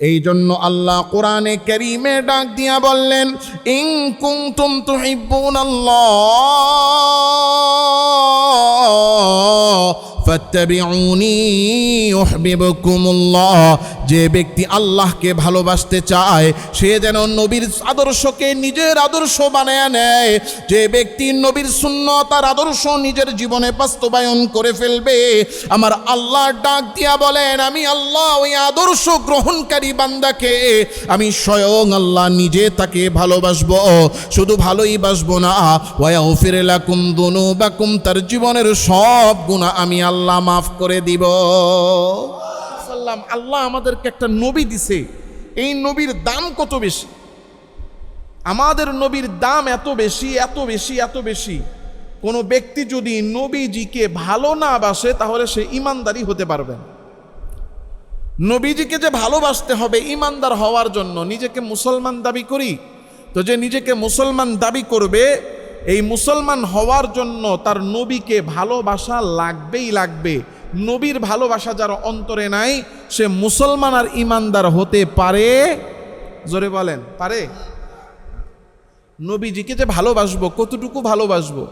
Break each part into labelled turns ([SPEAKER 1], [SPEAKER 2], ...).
[SPEAKER 1] এই জন্য আল্লাহ কোরআনে করিমে ডাক দিয়া বললেন ইং কুমতুম তুহিবুন আল্লাহ যে ব্যক্তি আল্লাহকে ভালোবাসতে চায়, সে যেন নবীর আদর্শকে নিজের আদর্শ বানায় নেয়। যে ব্যক্তি নবীর সুন্নত আর আদর্শ নিজের জীবনে বাস্তবায়ন করে ফেলবে, আমার আল্লাহ ডাক দিয়া বলেন, আমি আল্লাহ ওই আদর্শ গ্রহণকারী বান্দাকে, আমি স্বয়ং আল্লাহ নিজে তাকে ভালোবাসবো। শুধু ভালোই বাসবো না, ওয়া ফিরে লাকুম দুনুবাকুম, তার জীবনের সব গুণা আমি আল্লাহ মাফ করে দিব। সাল্লাম, আল্লাহ আমাদেরকে একটা নবী দিছে। এই নবীর দাম কত বেশি? আমাদের নবীর দাম এত বেশি এত বেশি এত বেশি। কোনো ব্যক্তি যদি নবীজিকে ভালো না বাসে, তাহলে সে ইমানদারি হতে পারবে নবীজিকে যে ভালোবাসতে হবে ইমানদার হওয়ার জন্য, নিজেকে মুসলমান দাবি করি? তো যে নিজেকে মুসলমান দাবি করবে এই মুসলমান হওয়ার জন্য তার নবীকে ভালোবাসা লাগবেই লাগবে। নবীর ভালোবাসা যার অন্তরে নাই, সে মুসলমান আর ইমানদার হতে পারে? জোরে বলেন, পারে? নবীজিকে যে ভালোবাসবো, কতটুকু ভালোবাসবো?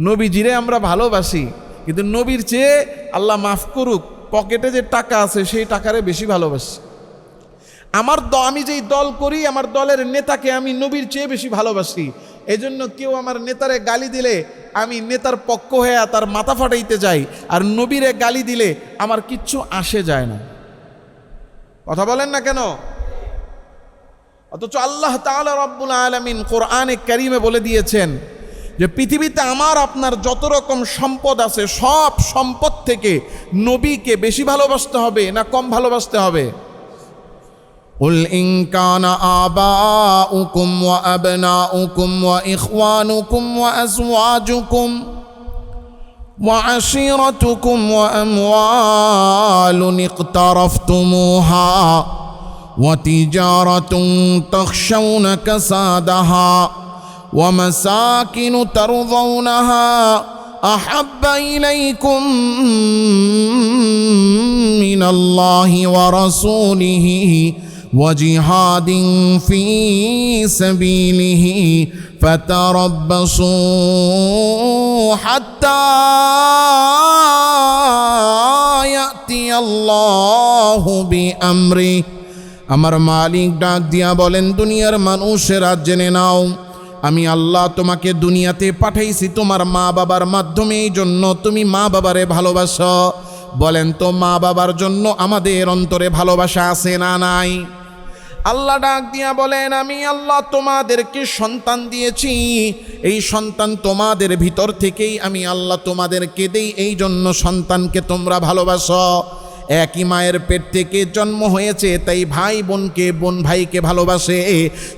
[SPEAKER 1] নবীজিরে আমরা ভালোবাসি, কিন্তু নবীর চেয়ে আল্লাহ মাফ করুক, পকেটে যে টাকা আছে সেই টাকারে বেশি ভালোবাসি। আমার দ আমি যেই দল করি, আমার দলের নেতাকে আমি নবীর চেয়ে বেশি ভালোবাসি। এজন্য কেউ আমার নেতারে গালি দিলে আমি নেতার পক্ষ হয়ে তার মাথা ফাটাইতে যাই, আর নবীরে গালি দিলে আমার কিচ্ছু আসে যায় না। কথা বলেন না কেন? অথচ আল্লাহ তাআলা রব্বুল আলামিন কোরআনে কারিমে বলে দিয়েছেন যে, পৃথিবীতে আমার আপনার যত রকম সম্পদ আছে, সব সম্পদ থেকে নবীকে বেশি ভালোবাসতে হবে না কম ভালোবাসতে হবে? قل إن كان آباؤكم وأبناؤكم وإخوانكم وأزواجكم وعشيرتكم وأموال اقترفتموها وتجارة تخشون كسادها ومساكن ترضونها أحب إليكم من الله ورسوله وجهاد في سبيله فتربصوا حتى يأتي الله بأمره আমার মালিক ডাক দিয়া বলেন দুনিয়ার মানুষেরা জেনে নাও আমি আল্লাহ তোমাকে দুনিয়াতে পাঠাইছি তোমার মা বাবার মাধ্যমে এই জন্য তুমি মা বাবারে ভালোবাসো বলেন তো মা বাবার জন্য আমাদের অন্তরে ভালোবাসা আছে না নাই আল্লাহ ডাক দিয়া বলেন, আমি আল্লাহ তোমাদেরকে সন্তান দিয়েছি। এই সন্তান তোমাদের ভিতর থেকেই আমি আল্লাহ তোমাদেরকে দেই। এই জন্য সন্তানকে তোমরা ভালোবাসো। একই মায়ের পেট থেকে জন্ম হয়েছে, তাই ভাই বোনকে, বোন ভাইকে ভালোবাসে।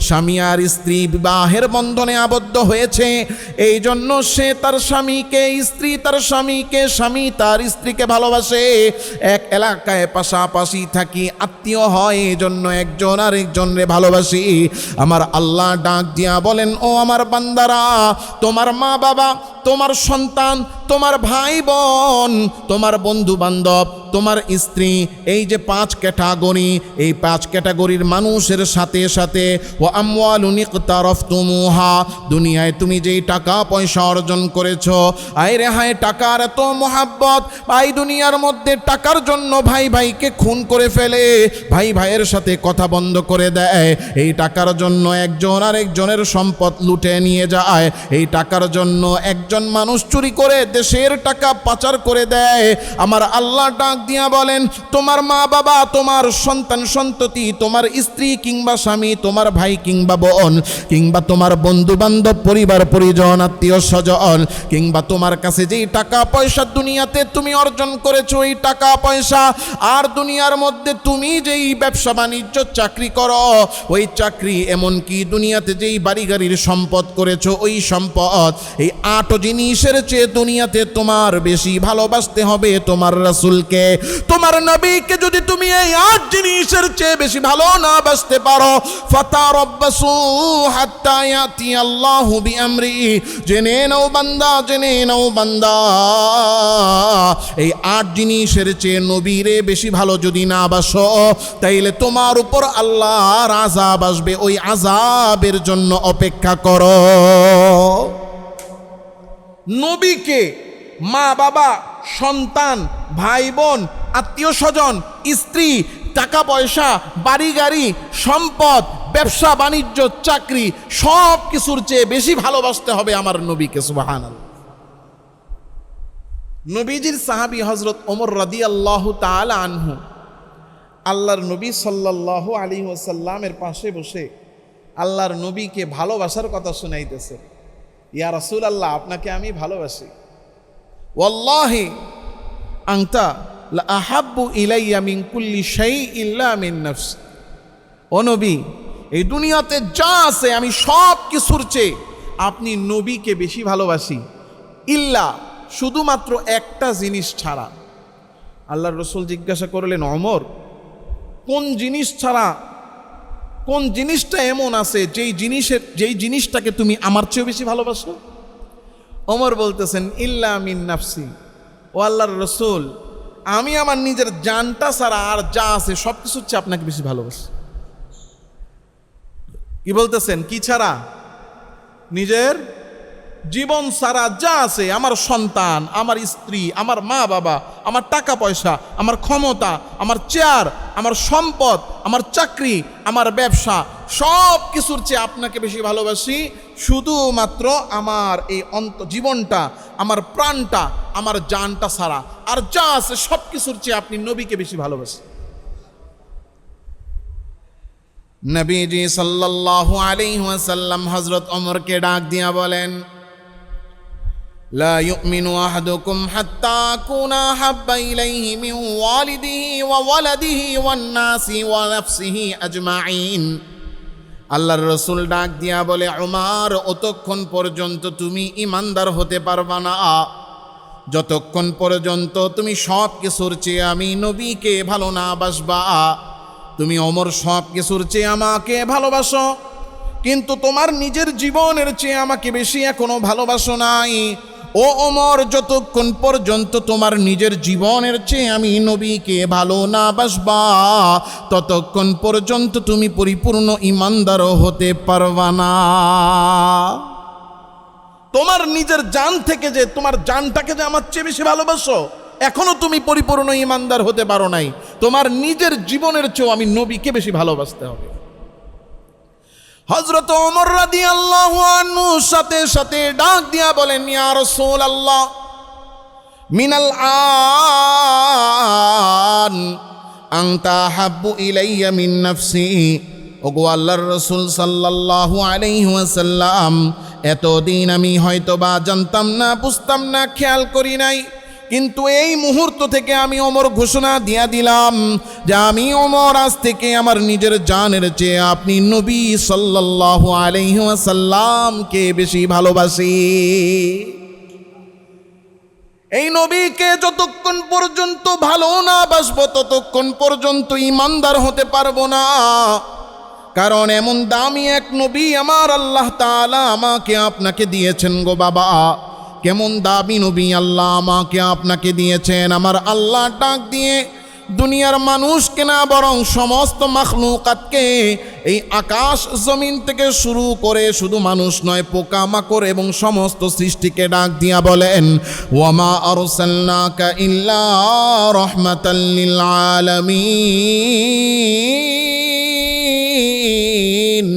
[SPEAKER 1] স্বামী আর স্ত্রী বিবাহের বন্ধনে আবদ্ধ হয়েছে। এই জন্য সে তার স্বামীকে, স্ত্রী তার স্বামীকে, স্বামী তার স্ত্রীকে ভালোবাসে। এক এলাকায় পাশাপাশি থাকি, আত্মীয় হয়, এই জন্য একজন আর একজনরে ভালোবাসি। আমার আল্লাহ ডাক দিয়া বলেন, ও আমার বান্দারা, তোমার মা বাবা তোমার সন্তান, তোমার ভাই বোন তোমার বন্ধু বান্ধব তোমার স্ত্রী, এই যে পাঁচ ক্যাটাগরি, এই পাঁচ ক্যাটাগরির মানুষের সাথে সাথে ও আমওয়ালুনিক তারফ দুনিয়ায় তুমি যেই টাকা পয়সা অর্জন করেছ, আয় রেহায় টাকার এত মোহাব্বত এই দুনিয়ার মধ্যে টাকার জন্য ভাই ভাইকে খুন করে ফেলে, ভাই ভাইয়ের সাথে কথা বন্ধ করে দেয়, এই টাকার জন্য একজন আর একজনের সম্পদ লুটে নিয়ে যায়, এই টাকার জন্য একজন মানুষ চুরি করে দেশের টাকা পাচার করে দেয়। আমার আল্লাহ ডাক দিয়া বলেন, তোমার মা বাবা, তোমার সন্তান সন্ততি, তোমার স্ত্রী কিংবা স্বামী, তোমার ভাই কিংবা বোন, কিংবা তোমার বন্ধু বান্ধব পরিবার, পরিজন, আত্মীয় স্বজন, কিংবা তোমার কাছে যেই টাকা পয়সা দুনিয়াতে তুমি অর্জন করেছ, এই টাকা পয়সা আর দুনিয়ার মধ্যে তুমি যেই ব্যবসা বাণিজ্য, চাকরি করো, ওই চাকরি এমনকি দুনিয়াতে যেই বাড়ি গাড়ির সম্পদ করেছ, ওই সম্পদ, এই আটও জিনিসের চেয়ে দুনিয়াতে তোমার বেশি ভালোবাসতে হবে তোমার রাসূলকে। তোমার নবীকে যদি তুমি এই আট জিনিসের চেয়ে বেশি ভালো না বাসতে পারো ফাতারাব্বাসু হাত্তা ইয়াতি আল্লাহু বিআমরি। জেনে নাও বান্দা, জেনে নাও বান্দা, এই আট জিনিসের চেয়ে নবীরে বেশি ভালো যদি না বাসো, তাইলে তোমার উপর আল্লাহর আজাব আসবে, ওই আজাবের জন্য অপেক্ষা করো। নবীকে মা, বাবা, সন্তান, ভাই, বোন, আত্মীয় স্বজন, স্ত্রী, টাকা পয়সা, বাড়ি, গাড়ি, সম্পদ, ব্যবসা, বাণিজ্য, চাকরি, সব কিছুর চেয়ে বেশি ভালোবাসতে হবে আমার নবীকে সুবাহান নবীজির সাহাবি হজরত ওমর রাদি আল্লাহ আনহু, আল্লাহর নবী সাল্লাল্লাহু আলী ওসাল্লামের পাশে বসে আল্লাহর নবীকে ভালোবাসার কথা শুনাইতেছে। ইয়া রাসূল আল্লাহ আপনাকে আমি ভালোবাসি। ওয়াল্লাহি আংতা আহাব্বু ইলাইয়া মিন কুল্লি ইল্লা মিন নাফস। ও নবী, এই দুনিয়াতে যা আছে আমি সব কিছুর চেয়ে আপনি নবীকে বেশি ভালোবাসি। ইল্লা, শুধুমাত্র একটা জিনিস ছাড়া। আল্লাহর রসুল জিজ্ঞাসা করলেন, অমর, কোন জিনিস ছাড়া কোন জিনিসটা এমন আছে যেই জিনিসের, যেই জিনিসটাকে তুমি আমার চেয়েও বেশি ভালোবাসো? ওমর বলতেছেন, ইল্লা মিন নাফসি। ও আল্লাহর রসুল, আমি আমার নিজের জানটা ছাড়া আর যা আছে সব কিছু হচ্ছে আপনাকে বেশি ভালোবাসি। কি বলতেছেন? কি ছাড়া? নিজের জীবন সারা যা আছে, আমার সন্তান, আমার স্ত্রী, আমার মা বাবা আমার টাকা পয়সা, আমার ক্ষমতা, আমার চেয়ার, আমার সম্পদ, আমার চাকরি, আমার ব্যবসা, সব কিছুর চেয়ে আপনাকে বেশি ভালোবাসি। শুধুমাত্র আমার এই অন্ত, জীবনটা, আমার প্রাণটা, আমার জানটা সারা আর যা আছে সব কিছুর চেয়ে আপনি নবীকে বেশি ভালোবাসি। নবীজি সাল্লাল্লাহু আলাইহি ওয়াসাল্লাম হযরত ওমরকে ডাক দিয়া বলেন لا يؤمن أحدكم حتى أكون أحب إليه من والده وولده والناس ونفسه أجمعين আল্লাহর রসুল ডাক দিয়া বলে উমার অতক্ষণ পর্যন্ত তুমি ইমানদার হতে পারবা না যতক্ষণ পর্যন্ত তুমি সব কিছুর চেয়ে আমি নবীকে ভালো না বাসবা তুমি অমর সব কিছুর চেয়ে আমাকে ভালোবাসো কিন্তু তোমার নিজের জীবনের চেয়ে আমাকে বেশি এখনো ভালোবাসো নাই ও অমর যতক্ষণ পর্যন্ত তোমার নিজের জীবনের চেয়ে আমি নবীকে ভালো না বাসবা, ততক্ষণ পর্যন্ত তুমি পরিপূর্ণ ইমানদারও হতে পারবা না। তোমার নিজের জান থেকে যে, তোমার জানটাকে যে আমার চেয়ে বেশি ভালোবাসো, এখনও তুমি পরিপূর্ণ ইমানদার হতে পারো নাই। তোমার নিজের জীবনের চেয়েও আমি নবীকে বেশি ভালোবাসতে হবে। হজরত ওমর রাদি আল্লাহ সাথে সাথে ডাক দিয়া বলেন, ইয়া রাসূল আল্লাহ মিনাল আন আংতা হাব্বু ইলাইয়া মিন নাফসি। ওগো আল্লাহর রসুল সাল্লাল্লাহু আলাইহি ওয়াসাল্লাম, এতদিন আমি হয়তো বা জানতাম না, বুঝতাম না, খেয়াল করি নাই। কিন্তু এই মুহূর্ত থেকে আমি ওমর ঘোষণা দিয়া দিলাম যে আমি ওমর আজ থেকে আমার নিজের জানের চেয়ে আপনি নবী সাল্লাল্লাহু আলাইহি ওয়াসাল্লামকে বেশি ভালোবাসি। এই নবীকে যতক্ষণ পর্যন্ত ভালো না বাসবো, ততক্ষণ পর্যন্ত ইমানদার হতে পারব না। কারণ এমন দামি এক নবী আমার আল্লাহ তাআলা আমাকে আপনাকে দিয়েছেন গো বাবা। কেমন দাবি নবী আল্লাহ আমাকে আপনাকে দিয়েছেন? আমার আল্লাহ ডাক দিয়ে দুনিয়ার মানুষকে না, বরং সমস্ত মাখলুকাতকে এই আকাশ জমিন থেকে শুরু করে শুধু মানুষ নয় পোকা মাকড় এবং সমস্ত সৃষ্টিকে ডাক দিয়া বলেন, ওয়ামা আরসালনাকা ইল্লা রহমাতাল লিল আলামিন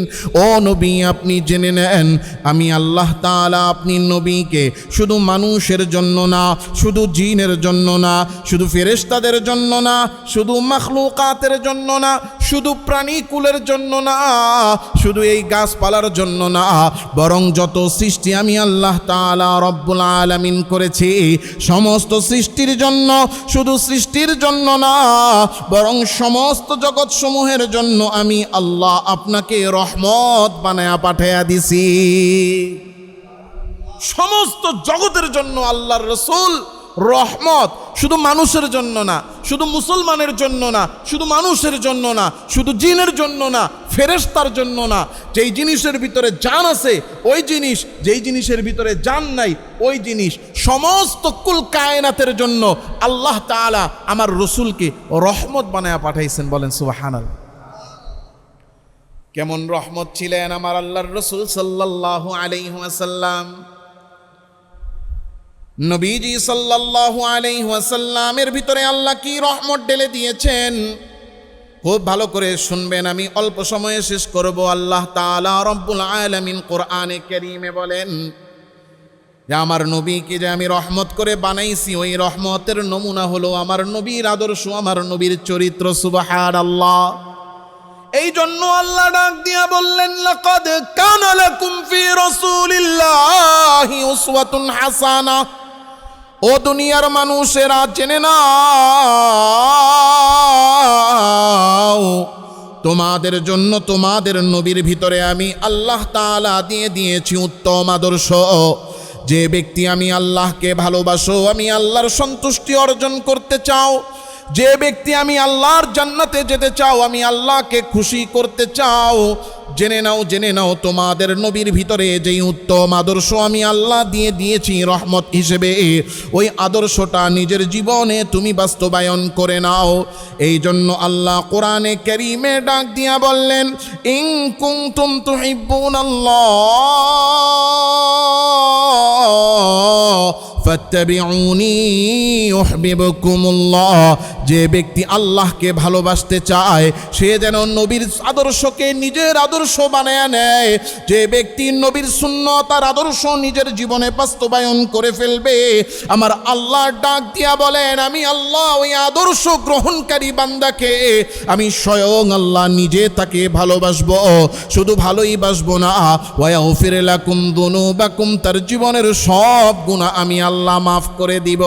[SPEAKER 1] ও নবী, আপনি জেনে নেন, আমি আল্লাহ তাআলা আপনি নবীকে শুধু মানুষের জন্য না, শুধু জিনের জন্য না, শুধু ফেরেশতাদের জন্য না, শুধু মখলুকাতের জন্য না, শুধু প্রাণীকুলের জন্য না, শুধু এই গাছপালার জন্য না, বরং যত সৃষ্টি আমি আল্লাহ তাআলা রব্বুল আলামিন করেছি, সমস্ত সৃষ্টির জন্য, শুধু সৃষ্টির জন্য না, বরং সমস্ত জগৎসমূহের জন্য আমি আল্লাহ আপনাকে রহমত বানায়া পাঠাইয়া দিছি। সমস্ত জগতের জন্য আল্লাহর রসুল রহমত। শুধু মানুষের জন্য না, শুধু মুসলমানের জন্য না, শুধু মানুষের জন্য না, শুধু জিনের জন্য না ফেরেস্তার জন্য না। যেই জিনিসের ভিতরে জান আছে, ওই জিনিস। যেই জিনিসের ভিতরে জান নাই, ওই জিনিস। সমস্ত কুল কায়নাতের জন্য আল্লাহ তাআলা আমার রসুলকে রহমত বানায়া পাঠাইছেন বলেন সুবাহানাল কেমন রহমত ছিলেন আমার আল্লাহর রসুল সাল্লাল্লাহু আলাইহি ওয়াসাল্লাম? নবীজি সাল্লাল্লাহু আলাইহি ওয়াসাল্লামের ভিতরে আল্লাহ কি রহমত ঢেলে দিয়েছেন? খুব ভালো করে শুনবেন, আমি অল্প সময়ে শেষ করব। আল্লাহ রব্বুল আলামিন কোরআনে কারীমে বলেন, যে আমার নবীকে যে আমি রহমত করে বানাইছি, ওই রহমতের নমুনা হলো আমার নবীর আদর্শ, আমার নবীর চরিত্র, সুবহানাল্লাহ। এই জন্য আল্লাহ ডাক দিয়া বললেন, লাকাদ কানা লাকুম ফি রাসূলিল্লাহি উসওয়াতুন হাসানা। ও দুনিয়ার মানুষেরা, জেনে নাও, তোমাদের জন্য তোমাদের নবীর ভিতরে আমি আল্লাহ তাআলা দিয়ে দিয়েছি উত্তম আদর্শ। যে ব্যক্তি আমি আল্লাহকে ভালোবাসো, আমি আল্লাহর সন্তুষ্টি অর্জন করতে চাও যে ব্যক্তি আমি আল্লাহর জান্নাতে যেতে চাও, আমি আল্লাহকে খুশি করতে চাও, জেনে নাও জেনে নাও, তোমাদের নবীর ভিতরে যেই উত্তম আদর্শ আমি আল্লাহ দিয়ে দিয়েছি, রহমত হিসেবে, ওই আদর্শটা নিজের জীবনে তুমি বাস্তবায়ন করে নাও। এই জন্য আল্লাহ কোরআনে ক্যারিমে ডাক দিয়া বললেন ইং কুং তুম তুহিব্বুন আল্লাহ ফাত্তাবিউনি ইউহিব্বুকুমুল্লাহ। যে ব্যক্তি আল্লাহকে ভালোবাসতে চায়, সে যেন নবীর আদর্শকে নিজের আদর্শ বানায় নেয়। যে ব্যক্তি নবীর সুন্নত আর আদর্শ নিজের জীবনে বাস্তবায়ন করে ফেলবে, আমার আল্লাহ ডাক দিয়া বলেন, আমি আল্লাহ ওই আদর্শ গ্রহণকারী বান্দাকে, আমি স্বয়ং আল্লাহ নিজে তাকে ভালোবাসবো। শুধু ভালোই বাসবো না, ওয়া ফিরে লাকুম দুনুবাকুম, তার জীবনের সব গুণা আমি আল্লাহ মাফ করে দিব।